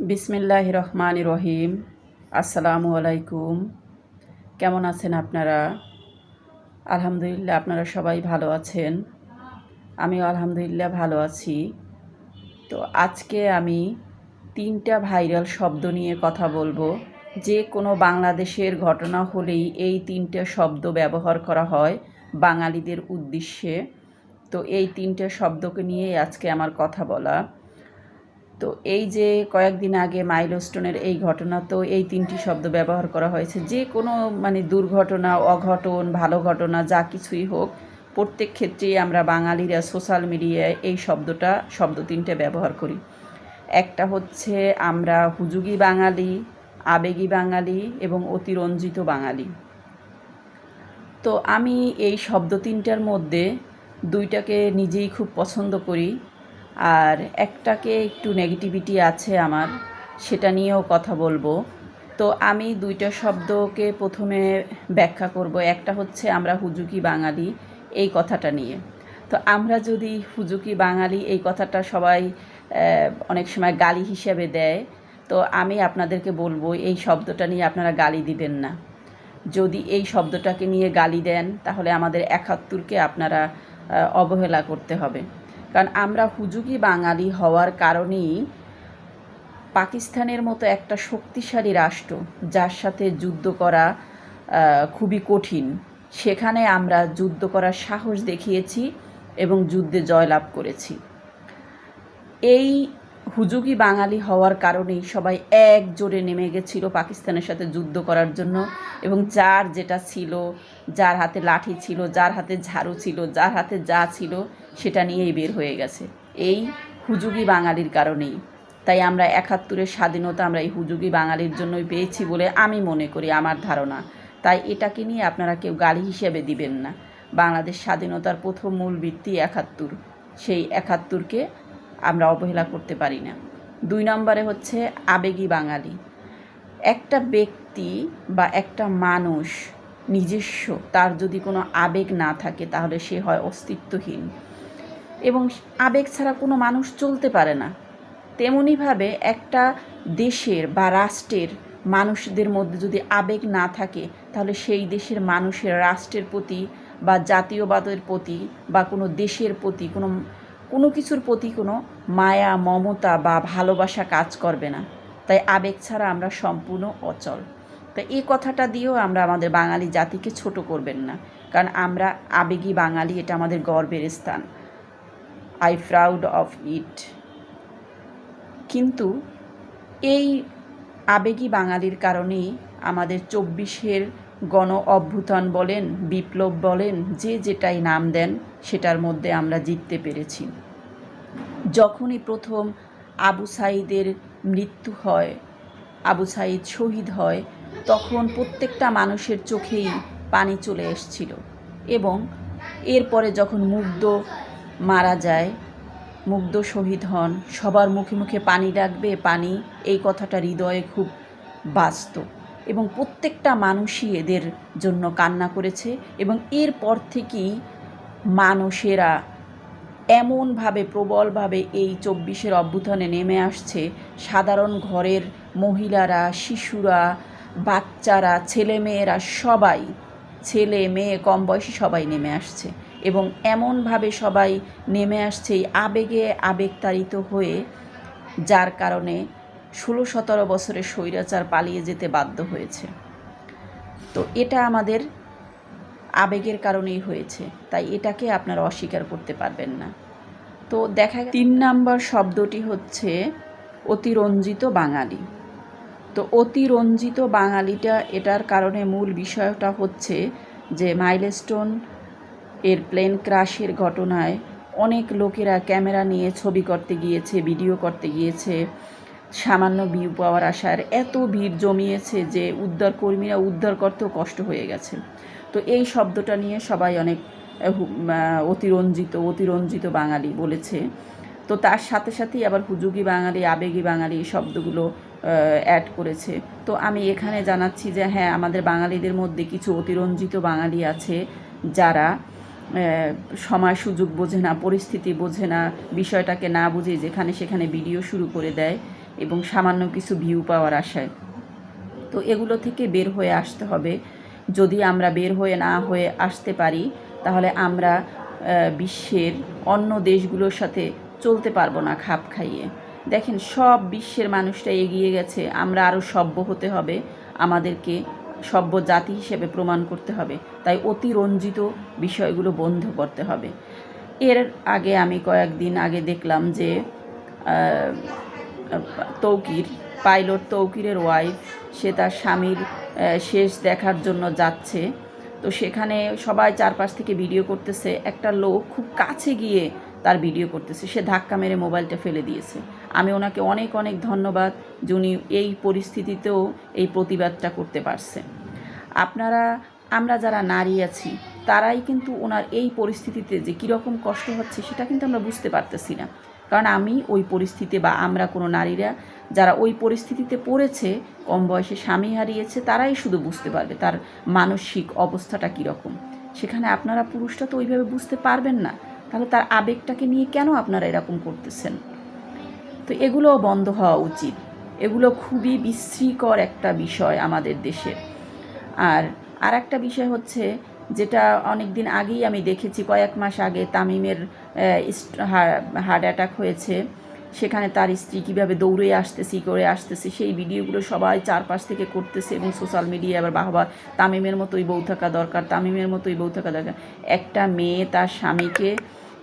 বিসমিল্লাহ রহমান রহিম আসসালামু আলাইকুম। কেমন আছেন আপনারা? আলহামদুলিল্লাহ, আপনারা সবাই ভালো আছেন? আমিও আলহামদুলিল্লাহ ভালো আছি। তো আজকে আমি তিনটা ভাইরাল শব্দ নিয়ে কথা বলব। যে কোনো বাংলাদেশের ঘটনা হলেই এই তিনটে শব্দ ব্যবহার করা হয় বাঙালিদের উদ্দেশ্যে। তো এই তিনটে শব্দকে নিয়েই আজকে আমার কথা বলা। তো এই যে কয়েকদিন আগে মাইলস্টোনের এই ঘটনা, তো এই তিনটি শব্দ ব্যবহার করা হয়েছে। যে কোনো মানে দুর্ঘটনা, অঘটন, ভালো ঘটনা, যা কিছুই হোক, প্রত্যেক ক্ষেত্রেই আমরা বাঙালিরা সোশ্যাল মিডিয়ায় এই শব্দটা, শব্দ তিনটে ব্যবহার করি। একটা হচ্ছে আমরা হুজুগি বাঙালি, আবেগী বাঙালি এবং অতিরঞ্জিত বাঙালি। তো আমি এই শব্দ তিনটার মধ্যে দুইটাকে নিজেই খুব পছন্দ করি। আর একটাকে একটু নেগেটিভিটি আছে আমার, সেটা নিয়েও কথা বলব। তো আমি দুইটা শব্দকে প্রথমে ব্যাখ্যা করব। একটা হচ্ছে আমরা হুজুকি বাঙালি এই কথাটা নিয়ে। তো আমরা যদি হুজুকি বাঙালি এই কথাটা সবাই অনেক সময় গালি হিসেবে দেয়, তো আমি আপনাদেরকে বলব এই শব্দটা নিয়ে আপনারা গালি দিবেন না। যদি এই শব্দটাকে নিয়ে গালি দেন, তাহলে আমাদের একাত্তরকে আপনারা অবহেলা করতে হবে। কারণ আমরা হুজুগি বাঙালি হওয়ার কারণেই পাকিস্তানের মতো একটা শক্তিশালী রাষ্ট্র, যার সাথে যুদ্ধ করা খুবই কঠিন। সেখানে আমরা যুদ্ধ করার সাহস দেখিয়েছি এবং যুদ্ধে জয়লাভ করেছি। এই হুজুগি বাঙালি হওয়ার কারণেই সবাই এক জোরে নেমে গেছিল পাকিস্তানের সাথে যুদ্ধ করার জন্য এবং যার যেটা ছিল, যার হাতে লাঠি ছিল, যার হাতে ঝাড়ু ছিল, যার হাতে যা ছিল সেটা নিয়েই বের হয়ে গেছে। এই হুজুগি বাঙালির কারণেই। তাই আমরা একাত্তরের স্বাধীনতা আমরা এই হুজুগি বাঙালির জন্যই পেয়েছি বলে আমি মনে করি, আমার ধারণা। তাই এটাকে নিয়ে আপনারা কেউ গালি হিসেবে দিবেন না। বাংলাদেশ স্বাধীনতার প্রথম মূল ভিত্তি একাত্তর। সেই একাত্তরকে আমরা অবহেলা করতে পারি না। দুই নম্বরে হচ্ছে আবেগী বাঙালি। একটা ব্যক্তি বা একটা মানুষ নিজস্ব, তার যদি কোনো আবেগ না থাকে, তাহলে সে হয় অস্তিত্বহীন। এবং আবেগ ছাড়া কোনো মানুষ চলতে পারে না। তেমনিভাবে একটা দেশের বা রাষ্ট্রের মানুষদের মধ্যে যদি আবেগ না থাকে, তাহলে সেই দেশের মানুষের রাষ্ট্রের প্রতি বা জাতীয়বাদের প্রতি বা কোনো দেশের প্রতি কোনো কোনো কিছুর প্রতি কোনো মায়া, মমতা বা ভালোবাসা কাজ করবে না। তাই আবেগ ছাড়া আমরা সম্পূর্ণ অচল। তাই এই কথাটা দিয়েও আমরা আমাদের বাঙালি জাতিকে ছোট করবেন না। কারণ আমরা আবেগী বাঙালি, এটা আমাদের গর্বের স্থান। আই প্রাউড অফ ইট কিন্তু এই আবেগী বাঙালির কারণেই আমাদের চব্বিশের গণ অভ্যুত্থান বলেন, বিপ্লব বলেন, যে যেটাই নাম দেন, সেটার মধ্যে আমরা জিততে পেরেছি। যখনই প্রথম আবু সাইদের মৃত্যু হয়, আবু সাইদ শহীদ হয়, তখন প্রত্যেকটা মানুষের চোখেই পানি চলে এসছিল এবং এরপরে যখন মুগ্ধ মারা যায়, মুগ্ধ শহীদ হন, সবার মুখে মুখে পানি ডাকবে, পানি, এই কথাটা হৃদয়ে খুব বাস্ত এবং প্রত্যেকটা মানুষই এদের জন্য কান্না করেছে এবং এরপর থেকেই মানুষেরা এমনভাবে প্রবলভাবে এই চব্বিশের অভ্যুত্থানে নেমে আসছে। সাধারণ ঘরের মহিলারা, শিশুরা, বাচ্চারা, ছেলেমেয়েরা সবাই, ছেলে, মেয়ে, কম বয়সী সবাই নেমে আসছে এবং এমনভাবে সবাই নেমে আসছে এই আবেগে আবেগতাড়িত হয়ে, যার কারণে ষোলো সতেরো বছরের স্বৈরাচার পালিয়ে যেতে বাধ্য হয়েছে। তো এটা আমাদের আবেগের কারণেই হয়েছে, তাই এটাকে আপনারা অস্বীকার করতে পারবেন না। তো দেখা তিন নাম্বার শব্দটি হচ্ছে অতিরঞ্জিত বাঙালি। তো অতিরঞ্জিত বাঙালিটা, এটার কারণে মূল বিষয়টা হচ্ছে যে মাইলস্টোন এর প্লেন ক্রাশের ঘটনায় অনেক লোকেরা ক্যামেরা নিয়ে ছবি করতে গিয়েছে, ভিডিও করতে গিয়েছে সামান্য ভিউ পাওয়ার আশার এত ভিড় জমিয়েছে যে উদ্ধার কর্মীরা উদ্ধার করতেও কষ্ট হয়ে গেছে। তো এই শব্দটা নিয়ে সবাই অনেক অতিরঞ্জিত অতিরঞ্জিত বাঙালি বলেছে। তো তার সাথে সাথেই আবার হুজুগি বাঙালি, আবেগী বাঙালি এই শব্দগুলো অ্যাড করেছে। তো আমি এখানে জানাচ্ছি যে হ্যাঁ আমাদের বাঙালিদের মধ্যে কিছু অতিরঞ্জিত বাঙালি আছে যারা সময় সুযোগ বোঝে না, পরিস্থিতি বোঝে না, বিষয়টাকে না বুঝে যেখানে সেখানে ভিডিও শুরু করে দেয়। এবং সামান্য কিছু ভিউ পাওয়ার আশায়। তো এগুলো থেকে বের হয়ে আসতে হবে। যদি আমরা বের হয়ে না হয়ে আসতে পারি, তাহলে আমরা বিশ্বের অন্য দেশগুলোর সাথে চলতে পারব না খাপ খাইয়ে। দেখেন, সব বিশ্বের মানুষরা এগিয়ে গেছে। আমরা আরও সভ্য হতে হবে। আমাদেরকে সভ্য জাতি হিসেবে প্রমাণ করতে হবে। তাই অতিরঞ্জিত বিষয়গুলো বন্ধ করতে হবে। এর আগে আমি কয়েকদিন আগে দেখলাম যে তৌকির, পাইলট তৌকিরের ওয়াইফ সে তার স্বামীর শেষ দেখার জন্য যাচ্ছে। তো সেখানে সবাই চারপাশ থেকে ভিডিও করতেছে। একটা লোক খুব কাছে গিয়ে তার ভিডিও করতেছে। সে ধাক্কা মেরে মোবাইলটা ফেলে দিয়েছে। আমি ওনাকে অনেক অনেক ধন্যবাদ যিনি এই পরিস্থিতিতেও এই প্রতিবাদটা করতে পারছে। আপনারা, আমরা যারা নারী আছি, তারাই কিন্তু ওনার এই পরিস্থিতিতে যে কীরকম কষ্ট হচ্ছে, সেটা কিন্তু আমরা বুঝতে পারতেছি না। কারণ আমি ওই পরিস্থিতি বা আমরা কোনো নারীরা যারা ওই পরিস্থিতিতে পড়েছে, কম বয়সে স্বামী হারিয়েছে, তারাই শুধু বুঝতে পারবে তার মানসিক অবস্থাটা কীরকম। সেখানে আপনারা পুরুষটা তো ওইভাবে বুঝতে পারবেন না। তাহলে তার আবেগটাকে নিয়ে কেন আপনারা এরকম করতেছেন? তো এগুলোও বন্ধ হওয়া উচিত। এগুলো খুবই বিশ্রীকর একটা বিষয় আমাদের দেশে। আর আর একটা বিষয় হচ্ছে যেটা অনেক দিন আগেই আমি দেখেছি, কয়েক মাস আগে তামিমের হার্ট অ্যাটাক হয়েছে। সেখানে তার স্ত্রী কীভাবে দৌড়ে আসতেছে করে আসতেছে, সেই ভিডিওগুলো সবাই চারপাশ থেকে করতেছে এবং সোশ্যাল মিডিয়ায় আবার বাহবা, তামিমের মতোই বউ থাকা দরকার, তামিমের মতোই বউ থাকা দরকার। একটা মেয়ে তার স্বামীকে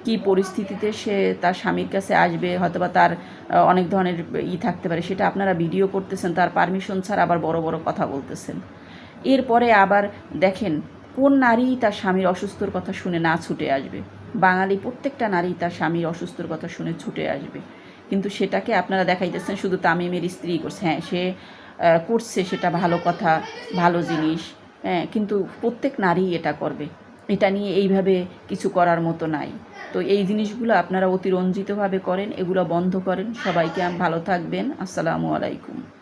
কি পরিস্থিতিতে সে তার স্বামীর কাছে আসবে, হয়তোবা তার অনেক ধরনের ই থাকতে পারে, সেটা আপনারা ভিডিও করতেছেন, তার পারমিশন ছাড়া আবার বড় বড় কথা বলতেছেন। এরপরে আবার দেখেন কোন নারী তার স্বামীর অসুস্থর কথা শুনে না ছুটে আসবে? বাঙালি প্রত্যেকটা নারী তার স্বামীর অসুস্থর কথা শুনে ছুটে আসবে। কিন্তু সেটাকে আপনারা দেখাইতেছেন, শুধু তামিমের স্ত্রী করছে। হ্যাঁ সে করছে সেটা ভালো কথা, ভালো জিনিস। হ্যাঁ কিন্তু প্রত্যেক নারী এটা করবে। এটা নিয়ে এইভাবে কিছু করার মতো নাই। তো এই জিনিসগুলো আপনারা অতিরঞ্জিতভাবে করেন, এগুলো বন্ধ করেন। সবাইকে ভালো থাকবেন। আসসালামু আলাইকুম।